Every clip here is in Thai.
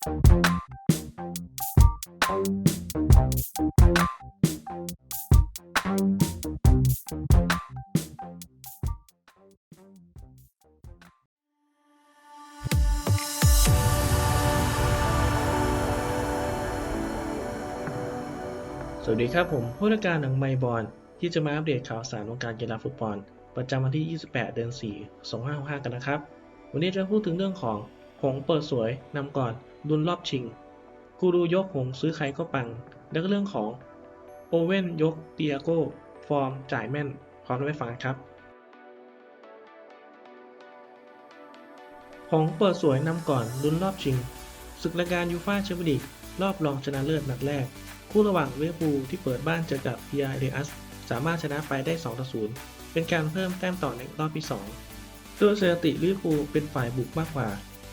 สวัสดีครับผมผู้ราการหนังไมบอลที่จะมาอัปเดตข่าวสารวงการกีฬาฟุตบอล ประจำวันที่ 28 เดือน 4 2565 กันนะครับ วันนี้จะพูดถึงเรื่องของหงเปิดสวยนำก่อน ดุนรอบชิง กูรูยกหงซื้อใครก็ปัง แล้วก็เรื่องของโอเว่นยกเตียโก้ฟอร์มจ่ายแม่นพร้อมไปฟังครับหงเปิดสวยนำก่อนลุ้นรอบชิง ศึกรายการยูฟ่าแชมเปี้ยนลีกรอบรองชนะเลิศนัดแรก คู่ระหว่างเวอร์พูที่เปิดบ้านเจอกับ p r a s สามารถชนะไปได้2ต่อ0เป็นการเพิ่มแต้มต่อในรอบที่ 2 โดยสถิติลิเวอร์พูลเป็นฝ่ายบุกมากกว่า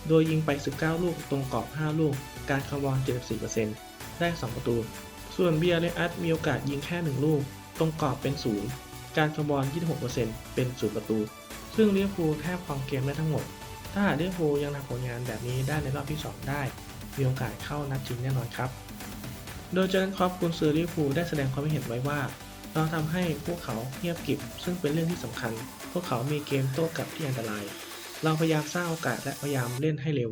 โดยยิงไป 19 ลูกตรงกรอบ 5 ลูก การคำวอน 74%ได้ 2 ประตู ส่วน b r a s มีโอกาสยิงแค่ 1 ลูก ตรงกรอบเป็น 0 การคำวอน 26%เป็น 0 ประตู ซึ่งลิเวอร์พูแทบครองเกมได้ทั้งหมด ถ้าหากลิเวอร์พูลยังทำผลงานแบบนี้ได้ในรอบที่ 2 ได้ มีโอกาสเข้านัดชิงแน่นอนครับ โดยเจอร์นครอปกุนซือลิเวอร์พูลได้แสดงความเห็นไว้ว่าเราทำให้พวกเขาเงียบกริบซึ่งเป็นเรื่องที่สำคัญ พวกเขามีเกมโต้กลับที่อันตราย เราพยายามสร้างโอกาสและพยายามเล่นให้เร็ว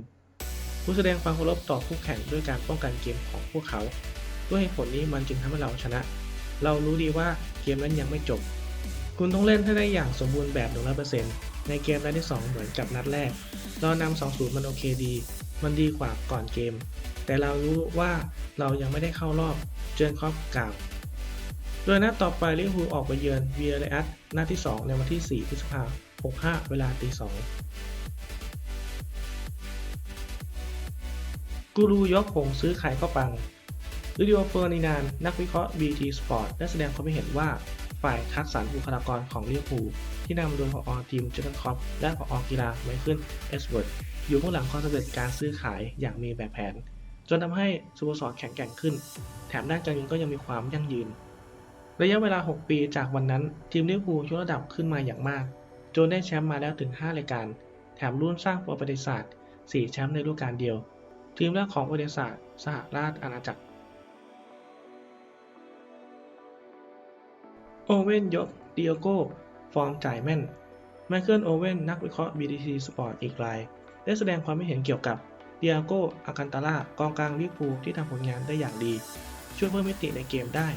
ผู้แสดงความเคารพต่อคู่แข่งด้วยการป้องกันเกมของพวกเขา ด้วยเหตุผลนี้มันจึงทำให้เราชนะ เรารู้ดีว่าเกมนั้นยังไม่จบ คุณต้องเล่นให้ได้อย่างสมบูรณ์แบบ100%ในเกมนัดที่ 2 เหมือนกับนัดแรก เรานำ2-0 มันโอเคดี มันดีกว่าก่อนเกม แต่เรารู้ว่าเรายังไม่ได้เข้ารอบ เจร์นครอปกล่าวโดยนัดต่อไปลิเวอร์พูลออกไปเยือนเวียร์เรอัสนัดที่ 2 ในวันที่ 4 พฤษภาคม 65 เวลาตี2กูรูยกผงซื้อขายก็ปังลิดิโอเฟอร์นินาน นักวิเคราะห์ BT Sport ได้แสดงความเห็นว่าฝ่ายคัดสรรบุคลากรของลิเวอร์พูลที่นำโดยผอทีมเจอร์นครอปและผอกีฬาไมเคิลเอสเวิร์ดอยู่เบื้องหลังความสำเร็จการซื้อขายอย่างมีแบบแผน จนทำให้สโมสรแข็งแกร่งขึ้น แถมด้านการเงินก็ยังมีความยั่งยืน ระยะเวลา 6 ปีจากวันนั้น ทีมลิเวอร์พูลยกระดับขึ้นมาอย่างมาก จนได้แชมป์มาแล้วถึง 5 รายการ แถมรุ่นสร้างประวัติศาสตร์ 4 แชมป์ในฤดูกาลเดียว ทีมแรกของประวัติศาสตร์สหราชอาณาจักร โอเว่นยกเดียโก้ ฟอร์มจ่ายแม่น ไมเคิลโอเว่นนักวิเคราะห์ BTC Sport อีกราย ได้แสดงความคิดเห็นเกี่ยวกับเดียโก้อากันตาล่ากองกลางลิเวอร์พูลที่ทำผลงานได้อย่างดี ช่วยเพิ่มมิติในเกมได้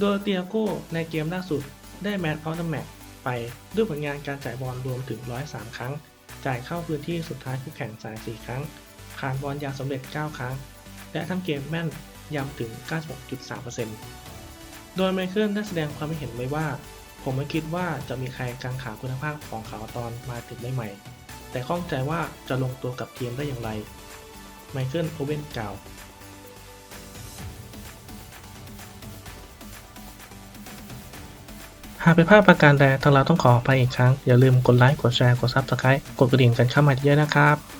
โดยเตียโก้ในเกมล่าสุดได้แมตช์ออฟเดอะแมตช์ ไปด้วยผลงานการจ่ายบอลรวมถึง 103 ครั้ง จ่ายเข้าพื้นที่สุดท้ายคู่แข่ง34ครั้งผ่านบอลยางสำเร็จ 9 ครั้ง และทำเกมแม่นยำถึง 96.3%โดยไมเคิลได้แสดงความคิดเห็นไว้ว่า ผมไม่คิดว่าจะมีใครกังขาคุณภาพของเขาตอนมาถึงได้ใหม่แต่ข้องใจว่าจะลงตัวกับทีมได้อย่างไร ไมเคิลโอเว่นกล่าว หากเป็นภาพประการใดทางเราต้องขออภัยอีกครั้ง อย่าลืมกดไลค์ กดแชร์ กดซับสไครต์กดกระดิ่งกันเข้ามาเยอะๆนะครับ